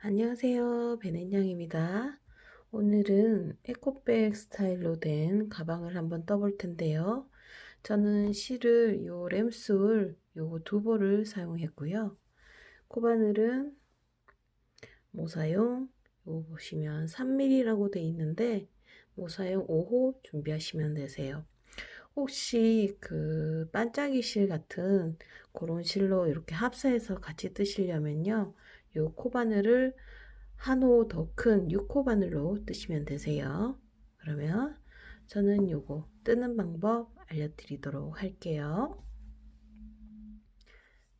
안녕하세요. 베넷냥입니다. 오늘은 에코백 스타일로 된 가방을 한번 떠볼 텐데요. 저는 실을 요 램솔 요 두 볼을 사용했고요. 코바늘은 모사용 요 보시면 3mm라고 돼 있는데 모사용 5호 준비하시면 되세요. 혹시 그 반짝이 실 같은 그런 실로 이렇게 합사해서 같이 뜨시려면요. 요 코바늘을 한 호 더 큰 6호 바늘로 뜨시면 되세요. 그러면 저는 요거 뜨는 방법 알려드리도록 할게요.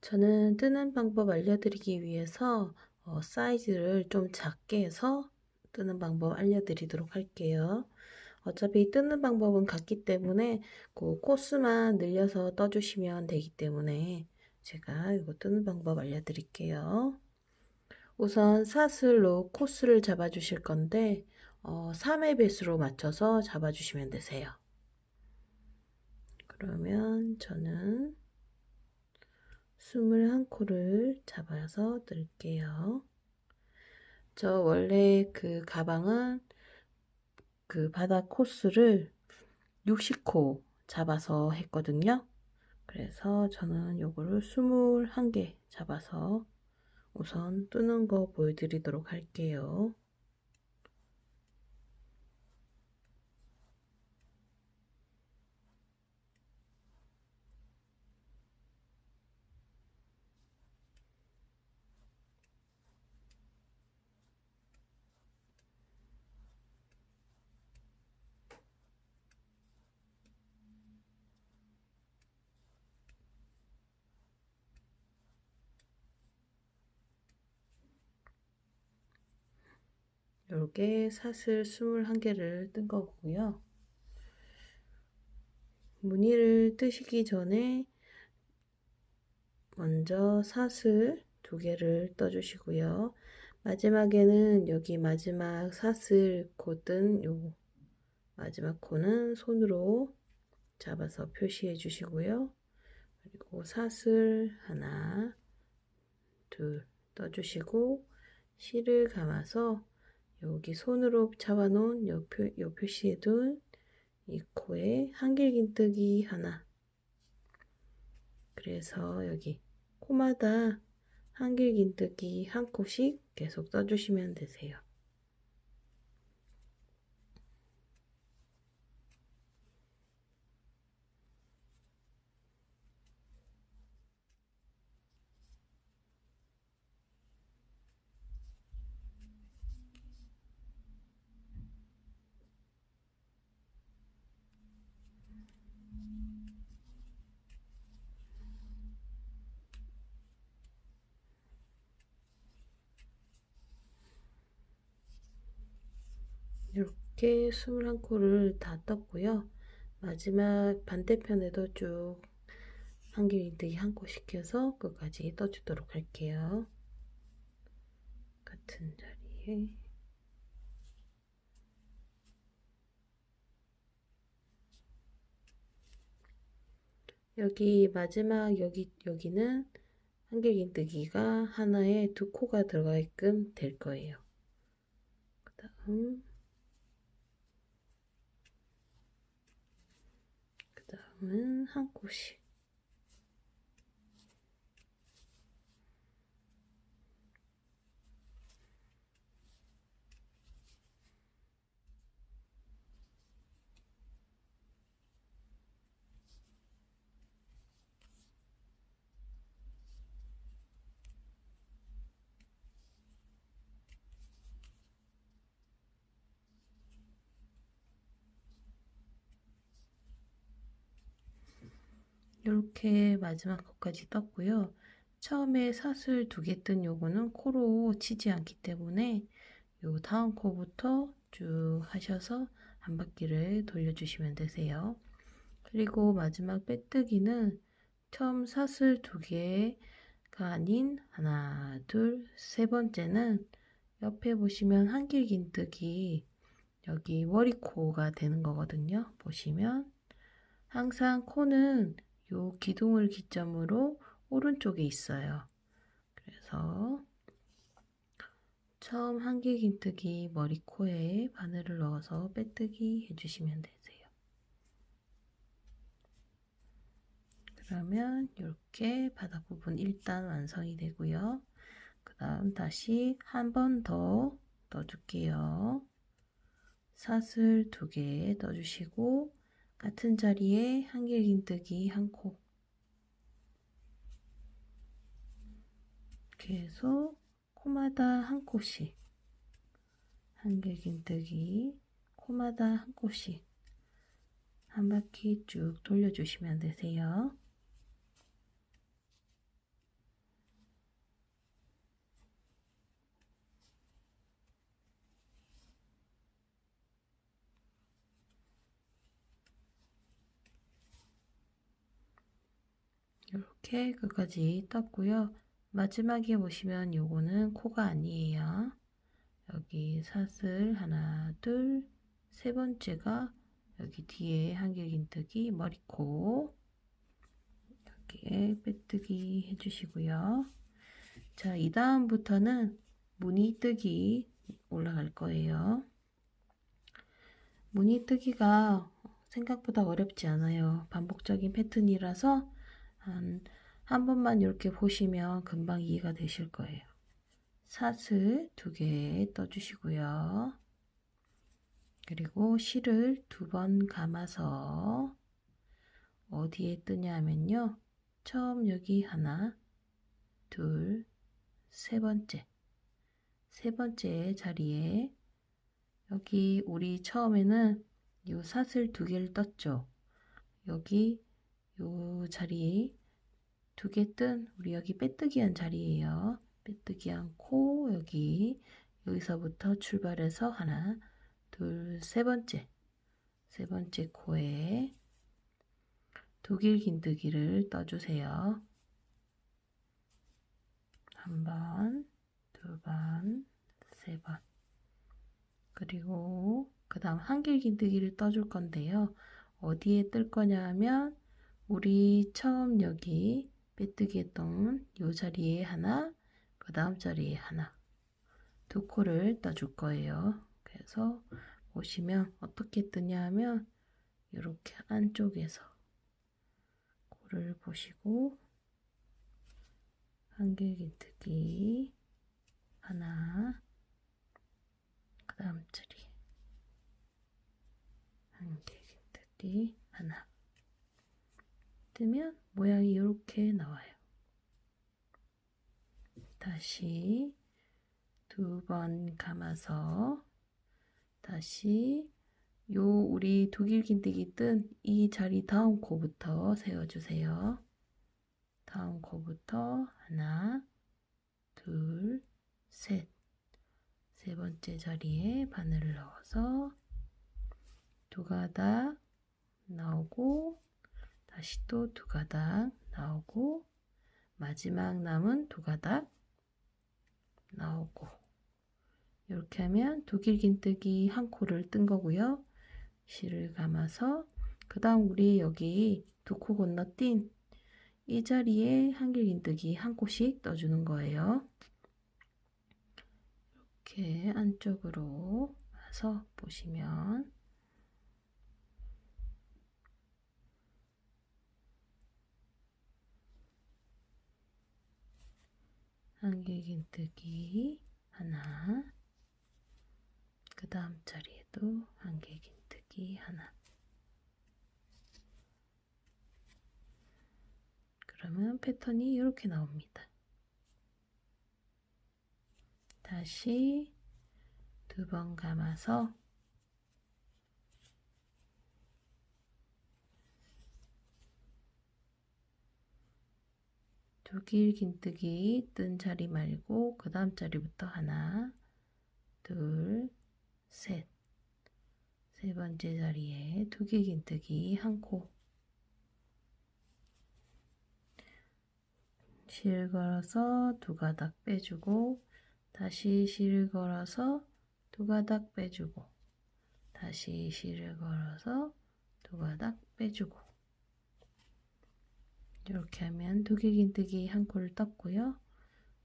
저는 뜨는 방법 알려드리기 위해서 어, 사이즈를 좀 작게 해서 뜨는 방법 알려드리도록 할게요. 어차피 뜨는 방법은 같기 때문에 그 코스만 늘려서 떠주시면 되기 때문에 제가 이거 뜨는 방법 알려드릴게요. 우선 사슬로 코스를 잡아주실 건데 어, 3의 배수로 맞춰서 잡아주시면 되세요. 그러면 저는 21코를 잡아서 뜰게요. 저 원래 그 가방은 그 바닥 코스를 60코 잡아서 했거든요. 그래서 저는 요거를 21개 잡아서 우선 뜨는 거 보여드리도록 할게요. 이렇게 사슬 21개를 뜬 거고요. 무늬를 뜨시기 전에 먼저 사슬 두 개를 떠주시고요. 마지막에는 여기 마지막 사슬 코든 요 마지막 코는 손으로 잡아서 표시해 주시고요. 그리고 사슬 하나, 둘 떠주시고 실을 감아서 여기 손으로 잡아놓은 요, 표, 요 표시해둔 이 코에 한길긴뜨기 하나 그래서 여기 코마다 한길긴뜨기 한 코씩 계속 떠주시면 되세요. 이렇게 21코를 다 떴고요. 마지막 반대편에도 쭉 한길인뜨기 한 코씩 해서 끝까지 떠주도록 할게요. 같은 자리에 여기 마지막 여기 여기는 한길긴뜨기가 하나에 두 코가 들어가게끔 될 거예요. 그 다음 그 다음은 한 코씩 이렇게 마지막 것까지 떴고요. 처음에 사슬 두 개 뜬 요거는 코로 치지 않기 때문에 요 다음 코부터 쭉 하셔서 한 바퀴를 돌려주시면 되세요. 그리고 마지막 빼뜨기는 처음 사슬 두 개가 아닌 하나, 둘, 세 번째는 옆에 보시면 한길긴뜨기 여기 머리코가 되는 거거든요. 보시면 항상 코는 요 기둥을 기점으로 오른쪽에 있어요. 그래서 처음 한길 긴뜨기 머리 코에 바늘을 넣어서 빼뜨기 해주시면 되세요. 그러면 이렇게 바닥 부분 일단 완성이 되고요. 그 다음 다시 한 번 더 떠줄게요. 사슬 두 개 떠주시고 같은 자리에 한길긴뜨기 한 코. 계속 코마다 한 코씩 한길긴뜨기 코마다 한 코씩 한 바퀴 쭉 돌려주시면 되세요. 이렇게 끝까지 떴고요. 마지막에 보시면 요거는 코가 아니에요. 여기 사슬 하나, 둘, 세 번째가 여기 뒤에 한길긴뜨기 머리코 이렇게 빼뜨기 해주시고요. 자, 이 다음부터는 무늬뜨기 올라갈 거예요. 무늬뜨기가 생각보다 어렵지 않아요. 반복적인 패턴이라서 한, 한 번만 이렇게 보시면 금방 이해가 되실 거예요. 사슬 두 개 떠주시고요. 그리고 실을 두 번 감아서 어디에 뜨냐 하면요. 처음 여기 하나, 둘, 세 번째. 세 번째 자리에 여기 우리 처음에는 요 사슬 두 개를 떴죠. 여기 요 자리 두 개 뜬 우리 여기 빼뜨기 한 자리예요. 빼뜨기 한 코 여기 여기서부터 출발해서 하나 둘 세 번째 세 번째 코에 독일 긴뜨기를 떠주세요. 한 번, 두 번, 세 번. 그리고 그 다음 한길 긴뜨기를 떠줄 건데요. 어디에 뜰 거냐 하면 우리 처음 여기 빼뜨기 했던 요 자리에 하나, 그 다음 자리에 하나 두 코를 떠줄 거예요. 그래서 보시면 어떻게 뜨냐 하면 이렇게 안쪽에서 코를 보시고 한길긴뜨기 하나 그 다음 자리 한길긴뜨기 하나 뜨면 모양이 이렇게 나와요. 다시 두 번 감아서 다시 요 우리 독일긴뜨기 뜬 이 자리 다음 코부터 세워주세요. 다음 코부터 하나, 둘, 셋. 세 번째 자리에 바늘을 넣어서 두 가닥 나오고 다시 또 두 가닥 나오고 마지막 남은 두 가닥 나오고 이렇게 하면 독일긴뜨기 한 코를 뜬 거고요. 실을 감아서 그 다음 우리 여기 두 코 건너뛴 이 자리에 한길긴뜨기 한 코씩 떠주는 거예요. 이렇게 안쪽으로 와서 보시면 한길긴뜨기 하나 그 다음 자리에도 한길긴뜨기 하나 그러면 패턴이 이렇게 나옵니다. 다시 두 번 감아서 두길 긴뜨기 뜬 자리 말고 그 다음 자리부터 하나 둘 셋. 세 번째 자리에 두길 긴뜨기 한코. 실 걸어서 두 가닥 빼주고 다시 실을 걸어서 두 가닥 빼주고 다시 실을 걸어서 두 가닥 빼주고 이렇게 하면 두개긴뜨기 한 코를 떴고요.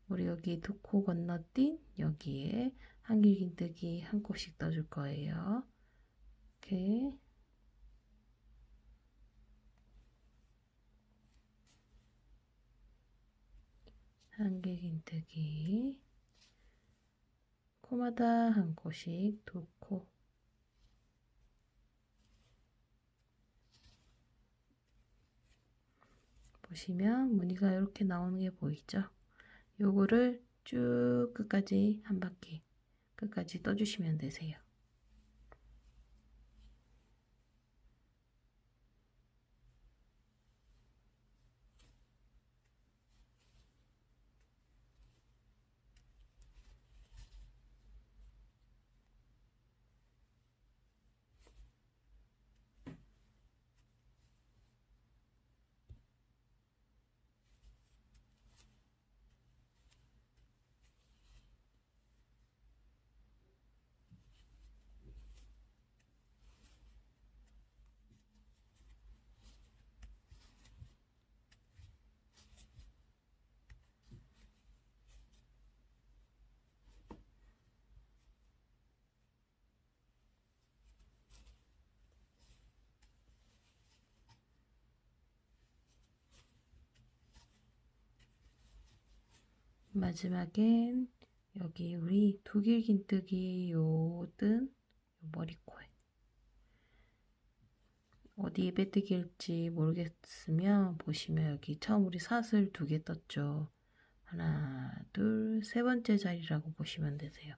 우리 여기 두 코 건너뛴 여기에 한길긴뜨기 한 코씩 떠줄 거예요. 이렇게 한길긴뜨기 코마다 한 코씩 두 코. 보시면 무늬가 이렇게 나오는 게 보이죠? 요거를 쭉 끝까지 한 바퀴 끝까지 떠주시면 되세요. 마지막엔 여기 우리 두길긴뜨기 요뜬 머리코에 어디에 빼뜨기일지 모르겠으면 보시면 여기 처음 우리 사슬 두 개 떴죠. 하나, 둘, 세 번째 자리라고 보시면 되세요.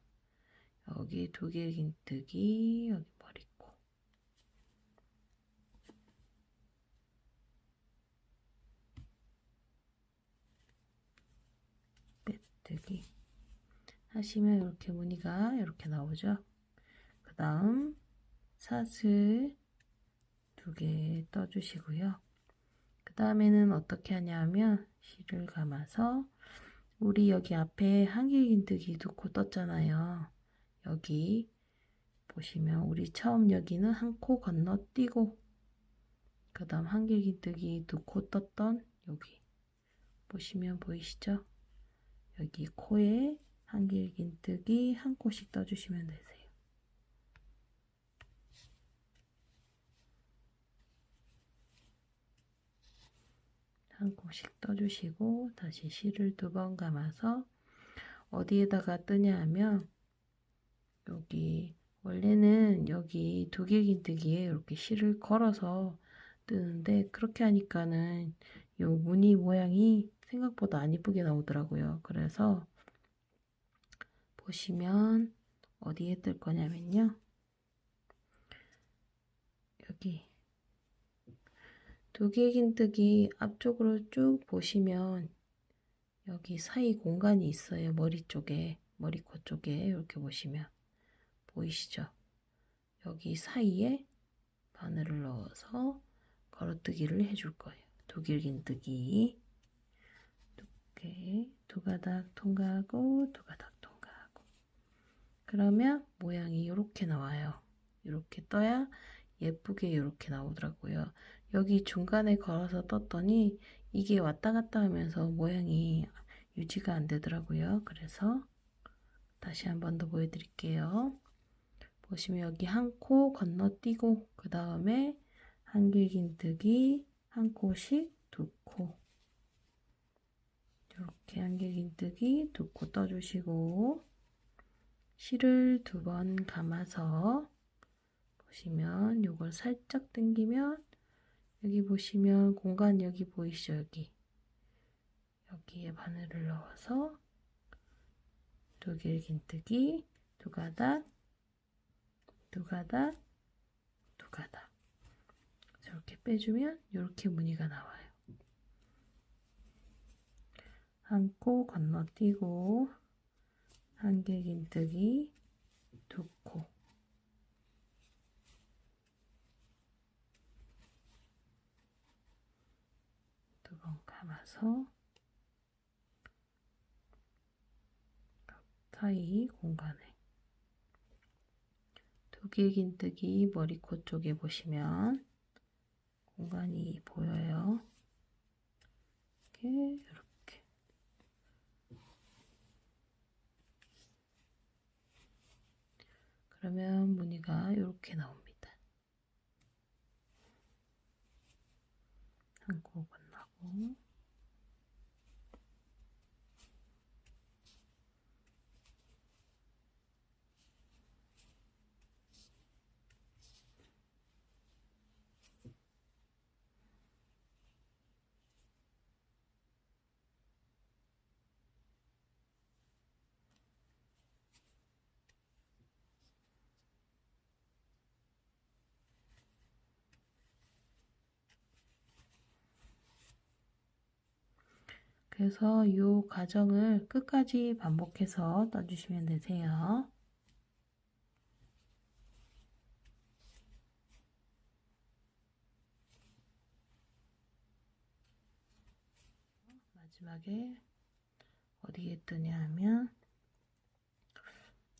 여기 두길긴뜨기, 여기 머리코. 빼뜨기. 하시면 이렇게 무늬가 이렇게 나오죠. 그 다음 사슬 두 개 떠주시고요. 그 다음에는 어떻게 하냐면 실을 감아서 우리 여기 앞에 한길긴뜨기 두 코 떴잖아요. 여기 보시면 우리 처음 여기는 한 코 건너뛰고 그 다음 한길긴뜨기 두 코 떴던 여기 보시면 보이시죠? 여기 코에 한길긴뜨기 한 코씩 떠주시면 되세요. 한 코씩 떠주시고 다시 실을 두 번 감아서 어디에다가 뜨냐 하면 여기 원래는 여기 두길긴뜨기에 이렇게 실을 걸어서 뜨는데 그렇게 하니까는 요 무늬 모양이 생각보다 안 이쁘게 나오더라고요. 그래서 보시면 어디에 뜰 거냐면요. 여기 두개긴뜨기 앞쪽으로 쭉 보시면 여기 사이 공간이 있어요. 머리 쪽에, 머리코 쪽에 이렇게 보시면 보이시죠? 여기 사이에 바늘을 넣어서 걸어뜨기를 해줄 거예요. 두길긴뜨기 두개 두 가닥 통과하고 두 가닥 통과하고 그러면 모양이 이렇게 나와요. 이렇게 떠야 예쁘게 이렇게 나오더라고요. 여기 중간에 걸어서 떴더니 이게 왔다 갔다 하면서 모양이 유지가 안 되더라고요. 그래서 다시 한 번 더 보여드릴게요. 보시면 여기 한 코 건너뛰고 그 다음에 한길긴뜨기 한 코씩 두 코. 이렇게 한길긴뜨기 두코 떠주시고 실을 두 번 감아서 보시면 이걸 살짝 당기면 여기 보시면 공간 여기 보이시죠? 여기 여기에 바늘을 넣어서 두 길 긴뜨기 두 가닥 두 가닥 두 가닥 이렇게 빼주면 이렇게 무늬가 나와요. 한코 건너뛰고 한 길긴뜨기 두 코 두 번 감아서 사이 공간에 두 길긴뜨기 머리코 쪽에 보시면 공간이 보여요. 이렇게 이렇게 그러면 무늬가 이렇게 나옵니다. 한 곡은 나고 그래서 이 과정을 끝까지 반복해서 떠주시면 되세요. 마지막에 어디에 뜨냐 하면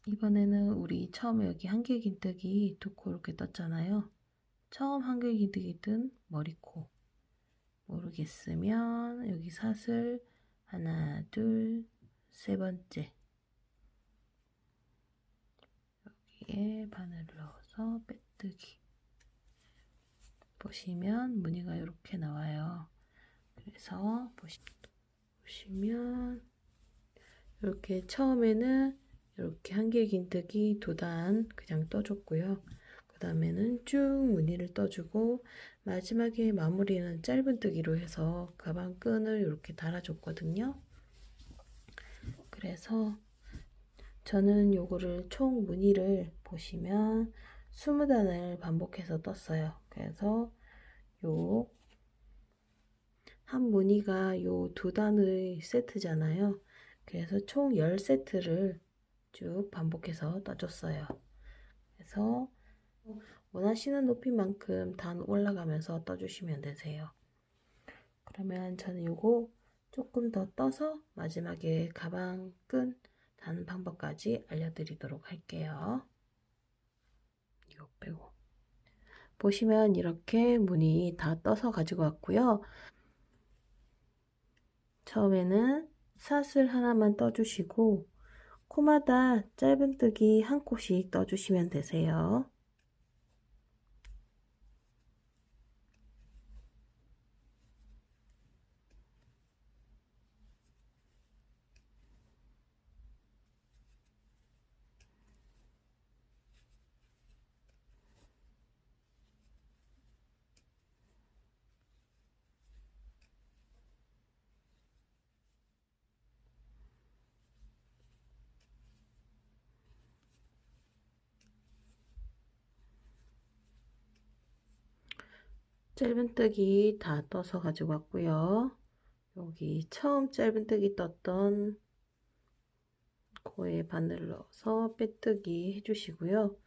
이번에는 우리 처음에 여기 한길긴뜨기 두 코 이렇게 떴잖아요. 처음 한길긴뜨기 뜬 머리코 모르겠으면 여기 사슬 하나 둘 세 번째 여기에 바늘 넣어서 빼뜨기 보시면 무늬가 이렇게 나와요. 그래서 보시, 보시면 이렇게 처음에는 이렇게 한길긴뜨기 두단 그냥 떠줬고요. 그 다음에는 쭉 무늬를 떠주고 마지막에 마무리는 짧은뜨기로 해서 가방 끈을 이렇게 달아줬거든요. 그래서 저는 요거를 총 무늬를 보시면 20단을 반복해서 떴어요. 그래서 요 한 무늬가 요 두 단의 세트잖아요. 그래서 총 10세트를 쭉 반복해서 떠줬어요. 그래서 원하시는 높이만큼 단 올라가면서 떠주시면 되세요. 그러면 저는 요거 조금 더 떠서 마지막에 가방 끈 다는 방법까지 알려드리도록 할게요. 이거 빼고 보시면 이렇게 무늬 다 떠서 가지고 왔고요. 처음에는 사슬 하나만 떠주시고 코마다 짧은뜨기 한 코씩 떠주시면 되세요. 짧은뜨기 다 떠서 가지고 왔고요. 여기 처음 짧은뜨기 떴던 코에 바늘 넣어서 빼뜨기 해주시고요.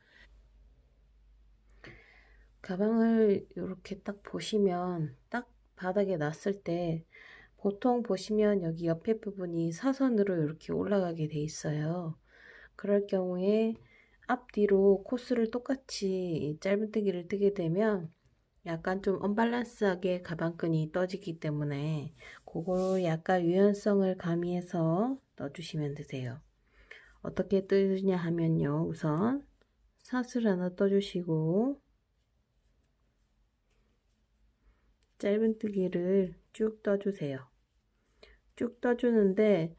가방을 이렇게 딱 보시면 딱 바닥에 놨을 때 보통 보시면 여기 옆에 부분이 사선으로 이렇게 올라가게 돼 있어요. 그럴 경우에 앞뒤로 코스를 똑같이 짧은뜨기를 뜨게 되면 약간 좀 언밸런스하게 가방끈이 떠지기 때문에 그걸 약간 유연성을 가미해서 넣어주시면 되세요. 어떻게 뜨냐 하면요. 우선 사슬 하나 떠주시고 짧은뜨기를 쭉 떠주세요. 쭉 떠주는데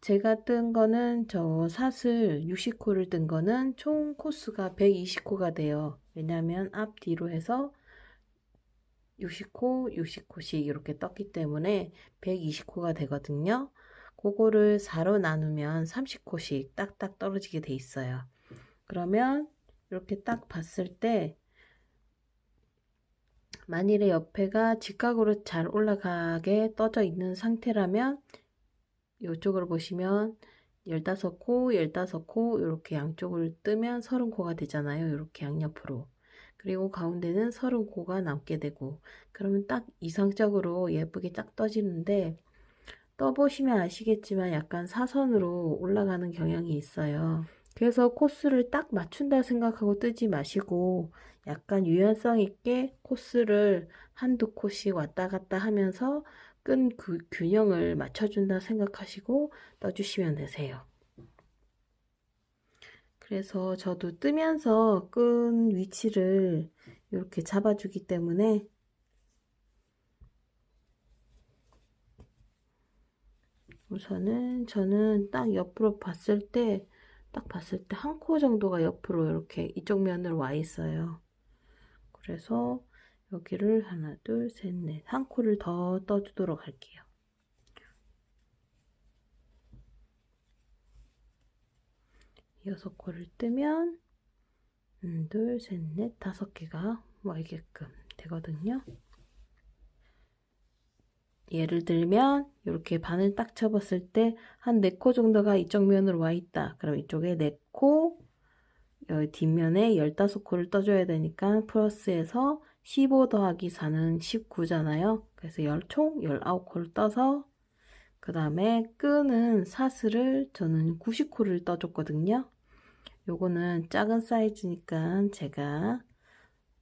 제가 뜬 거는 저 사슬 60코를 뜬 거는 총 코스가 120코가 돼요. 왜냐하면 앞뒤로 해서 60코, 60코씩 이렇게 떴기 때문에 120코가 되거든요. 그거를 4로 나누면 30코씩 딱딱 떨어지게 돼 있어요. 그러면 이렇게 딱 봤을 때 만일에 옆에가 직각으로 잘 올라가게 떠져 있는 상태라면 이쪽으로 보시면 15코, 15코 이렇게 양쪽을 뜨면 30코가 되잖아요. 이렇게 양옆으로. 그리고 가운데는 30코가 남게 되고 그러면 딱 이상적으로 예쁘게 딱 떠지는데 떠보시면 아시겠지만 약간 사선으로 올라가는 경향이 있어요. 그래서 코스를 딱 맞춘다 생각하고 뜨지 마시고 약간 유연성 있게 코스를 한두 코씩 왔다 갔다 하면서 끈 그 균형을 맞춰준다 생각하시고 떠주시면 되세요. 그래서 저도 뜨면서 끈 위치를 이렇게 잡아주기 때문에 우선은 저는 딱 옆으로 봤을 때 딱 봤을 때 한 코 정도가 옆으로 이렇게 이쪽 면으로 와 있어요. 그래서 여기를 하나 둘 셋 넷 한 코를 더 떠주도록 할게요. 여섯 코를 뜨면 음, 둘, 셋, 넷, 다섯 개가 와있게끔 되거든요. 예를 들면 이렇게 바늘 딱 접었을 때한네코 정도가 이쪽 면으로 와 있다. 그럼 이쪽에 네 코, 여기 뒷면에 15코를 떠줘야 되니까 플러스해서 15 더하기 4는 19잖아요. 그래서 총 19코를 떠서 그 다음에 끈은 사슬을 저는 90코를 떠줬거든요. 요거는 작은 사이즈니까 제가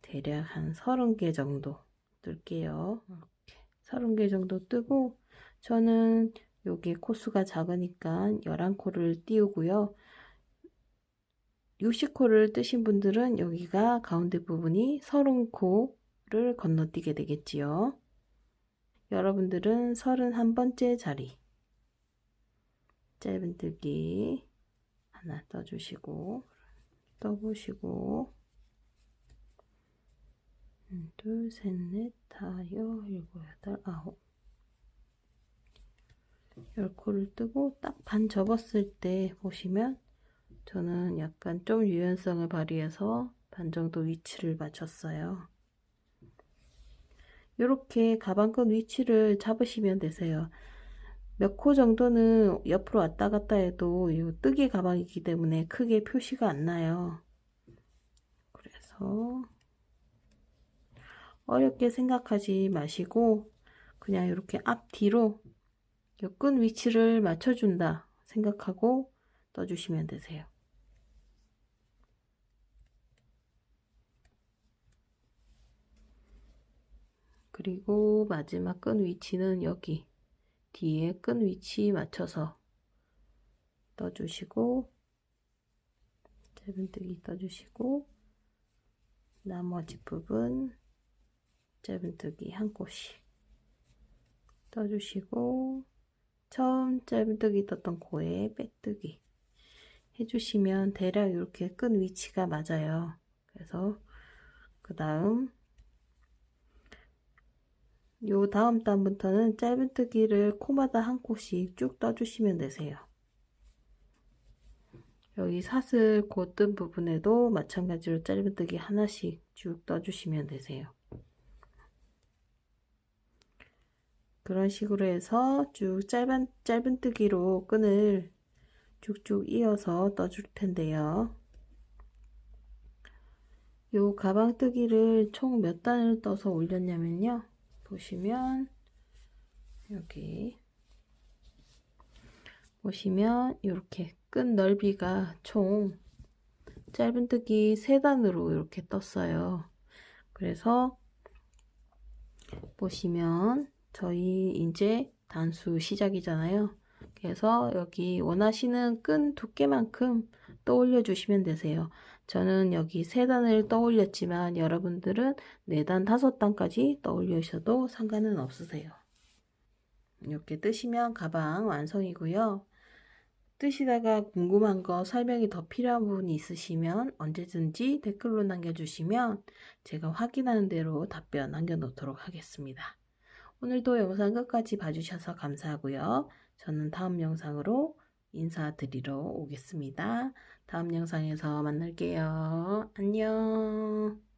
대략 한 30개 정도 뜰게요. 이렇게 30개 정도 뜨고 저는 여기 코수가 작으니까 11코를 띄우고요. 60코를 뜨신 분들은 여기가 가운데 부분이 30코를 건너뛰게 되겠지요. 여러분들은 31번째 자리 짧은뜨기 하나 떠주시고 떠보시고 음, 둘, 셋, 넷, 다 여, 일곱, 여덟, 아홉 열 코를 뜨고 딱 반 접었을 때 보시면 저는 약간 좀 유연성을 발휘해서 반 정도 위치를 맞췄어요. 이렇게 가방끈 위치를 잡으시면 되세요. 몇 코 정도는 옆으로 왔다 갔다 해도 이 뜨개 가방이기 때문에 크게 표시가 안 나요. 그래서 어렵게 생각하지 마시고 그냥 이렇게 앞뒤로 끈 위치를 맞춰준다 생각하고 떠주시면 되세요. 그리고 마지막 끈 위치는 여기 뒤에 끈 위치 맞춰서 떠주시고 짧은뜨기 떠주시고 나머지 부분 짧은뜨기 한 곳씩 떠주시고 처음 짧은뜨기 떴던 코에 빼뜨기 해주시면 대략 이렇게 끈 위치가 맞아요. 그래서 그 다음 요 다음 단부터는 짧은뜨기를 코마다 한 코씩 쭉 떠주시면 되세요. 여기 사슬 곧뜬 부분에도 마찬가지로 짧은뜨기 하나씩 쭉 떠주시면 되세요. 그런 식으로 해서 쭉 짧은, 짧은뜨기로 끈을 쭉쭉 이어서 떠줄 텐데요. 요 가방뜨기를 총 몇 단을 떠서 올렸냐면요. 보시면 여기 보시면 이렇게 끈 넓이가 총 짧은뜨기 3단으로 이렇게 떴어요. 그래서 보시면 저희 이제 단수 시작이잖아요. 그래서 여기 원하시는 끈 두께만큼 떠올려 주시면 되세요. 저는 여기 3단을 떠올렸지만 여러분들은 4단, 5단까지 떠올리셔도 상관은 없으세요. 이렇게 뜨시면 가방 완성이고요. 뜨시다가 궁금한 거 설명이 더 필요한 부분이 있으시면 언제든지 댓글로 남겨주시면 제가 확인하는 대로 답변 남겨놓도록 하겠습니다. 오늘도 영상 끝까지 봐주셔서 감사하고요. 저는 다음 영상으로 인사드리러 오겠습니다. 다음 영상에서 만날게요. 안녕.